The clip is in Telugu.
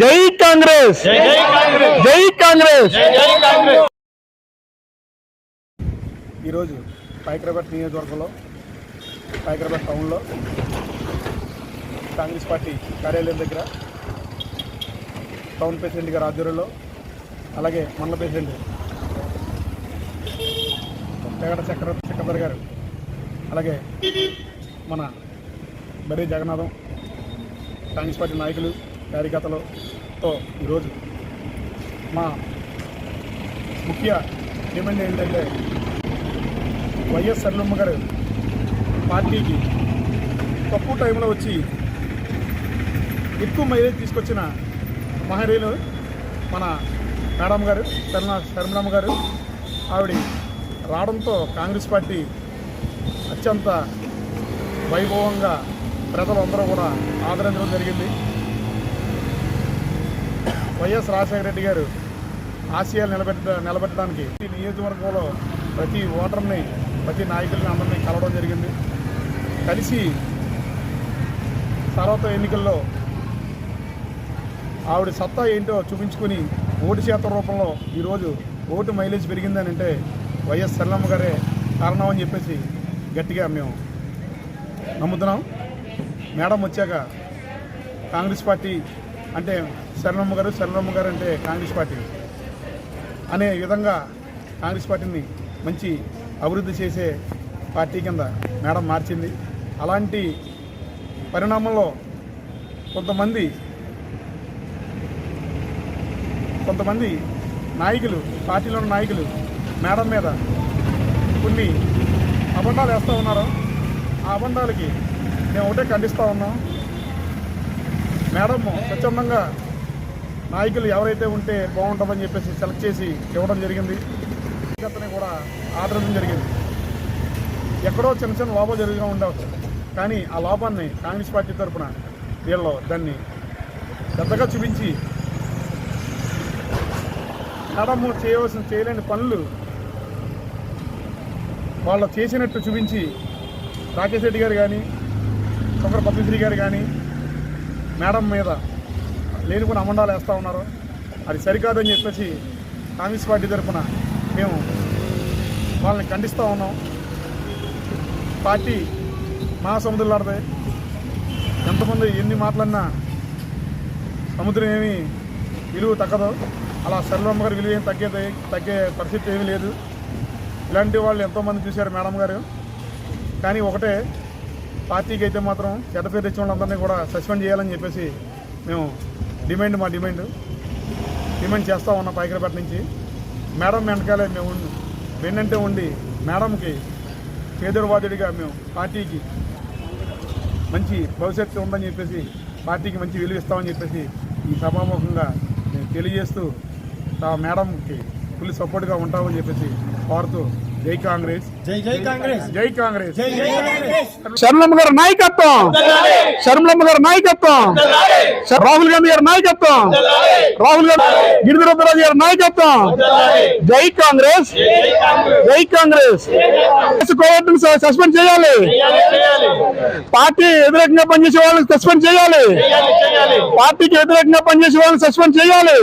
జై కాంగ్రెస్! జై జై కాంగ్రెస్! జై కాంగ్రెస్! జై జై కాంగ్రెస్! ఈరోజు పైకరాబాద్ నియోజకవర్గంలో పైకరాబాద్ టౌన్లో కాంగ్రెస్ పార్టీ కార్యాలయం దగ్గర టౌన్ ప్రెసిడెంట్ గారి ఆధ్వర్యంలో అలాగే మండల ప్రెసిడెంట్ పేగడ చక్ర చక్రధర్ గారు అలాగే మన బరి జగన్నాథం కాంగ్రెస్ పార్టీ నాయకులు కార్యకర్తలతో ఈరోజు మా ముఖ్య డిమాండ్ ఏంటంటే వైఎస్ సర్లమ్మ గారు పార్టీకి తక్కువ టైంలో వచ్చి ఎక్కువ మైలేజ్ తీసుకొచ్చిన మహనీయులు మన మేడం గారు శర్మ శర్మలమ్మ గారు. ఆవిడ రావడంతో కాంగ్రెస్ పార్టీ అత్యంత వైభవంగా ప్రజలందరూ కూడా ఆదరించడం జరిగింది. వైఎస్ రాజశేఖర రెడ్డి గారు ఆశయాలు నిలబెట్ట నిలబెట్టడానికి ఈ నియోజకవర్గంలో ప్రతి ఓటర్ని ప్రతి నాయకుల్ని అందరినీ కలవడం జరిగింది. కలిసి తర్వాత ఎన్నికల్లో ఆవిడ సత్తా ఏంటో చూపించుకుని ఓటు శాతం రూపంలో ఈరోజు ఓటు మైలేజ్ పెరిగిందని అంటే వైఎస్ సరళమ్మ గారే కారణం అని చెప్పేసి గట్టిగా మేము నమ్ముతున్నాం. మేడం వచ్చాక కాంగ్రెస్ పార్టీ అంటే శరణమ్మ గారు శరణమ్మ గారు అంటే కాంగ్రెస్ పార్టీ. అనే విధంగా కాంగ్రెస్ పార్టీని మంచి అభివృద్ధి చేసే పార్టీ కింద మేడం మార్చింది. అలాంటి పరిణామంలో కొంతమంది కొంతమంది నాయకులు పార్టీలో ఉన్న నాయకులు మేడం మీద కొన్ని అబండాలు వేస్తూ ఉన్నారు. ఆ అబండాలకి మేము ఒకటే ఖండిస్తూ ఉన్నాం. మేడం స్వచ్ఛందంగా నాయకులు ఎవరైతే ఉంటే బాగుంటుందని చెప్పేసి సెలెక్ట్ చేసి ఇవ్వడం జరిగింది. అతని కూడా ఆదరించడం జరిగింది. ఎక్కడో చిన్న చిన్న లోపాలు జరిగిన ఉండవచ్చు. కానీ ఆ లోపాన్ని కాంగ్రెస్ పార్టీ తరఫున వీళ్ళు దాన్ని పెద్దగా చూపించి మేడం చేయవలసిన చేయలేని పనులు వాళ్ళు చేసినట్టు చూపించి రాకేష్ రెడ్డి గారు కానీ చొక్కర పద్మశ్రీ గారు కానీ మేడం మీద లేనికొని అమండాలు వేస్తూ ఉన్నారు. అది సరికాదని చెప్పేసి కాంగ్రెస్ పార్టీ తరఫున మేము వాళ్ళని ఖండిస్తూ ఉన్నాం. పార్టీ మహాసముద్రులాడితే ఎంతమంది ఎన్ని మాటలన్నా సముద్రం ఏమీ విలువ తగ్గదు. అలా సర్వమ్మ గారి విలువ ఏం తగ్గేది తగ్గే పరిస్థితి ఏమీ లేదు. ఇలాంటి వాళ్ళు ఎంతోమంది చూశారు మేడం గారు. కానీ ఒకటే పార్టీకి అయితే మాత్రం చెడ్డపేరు తెచ్చిన వాళ్ళందరినీ కూడా సస్పెండ్ చేయాలని చెప్పేసి మేము డిమాండ్ మా డిమాండ్. డిమాండ్ చేస్తూ ఉన్నాం పైకరపేట నుంచి. మేడం వెనకాలే మేము వెన్నంటే ఉండి మేడంకి చేదురువాదుడిగా మేము పార్టీకి మంచి భవిష్యత్తు ఉందని చెప్పేసి పార్టీకి మంచి విలువ ఇస్తామని చెప్పేసి ఈ సభాముఖంగా మేము తెలియజేస్తూ ఆ మేడంకి ఫుల్ సపోర్ట్గా ఉంటామని చెప్పేసి కోరుతూ జై కాంగ్రెస్. జై జై కాంగ్రెస్. జై కాంగ్రెస్. జై జై కాంగ్రెస్. శర్మలమ్మ గారి నాయకత్వం. శర్మలమ్మ గారి నాయకత్వం. రాహుల్ గాంధీ గారి నాయకత్వం. రాహుల్ గాంధీ గిరిధరరాజు గారి నాయకత్వం. జై కాంగ్రెస్. జై కాంగ్రెస్. సస్పెండ్ చేయాలి. పార్టీ వ్యతిరేకంగా పనిచేసే వాళ్ళని సస్పెండ్ చేయాలి. పార్టీకి వ్యతిరేకంగా పనిచేసే వాళ్ళని సస్పెండ్ చేయాలి.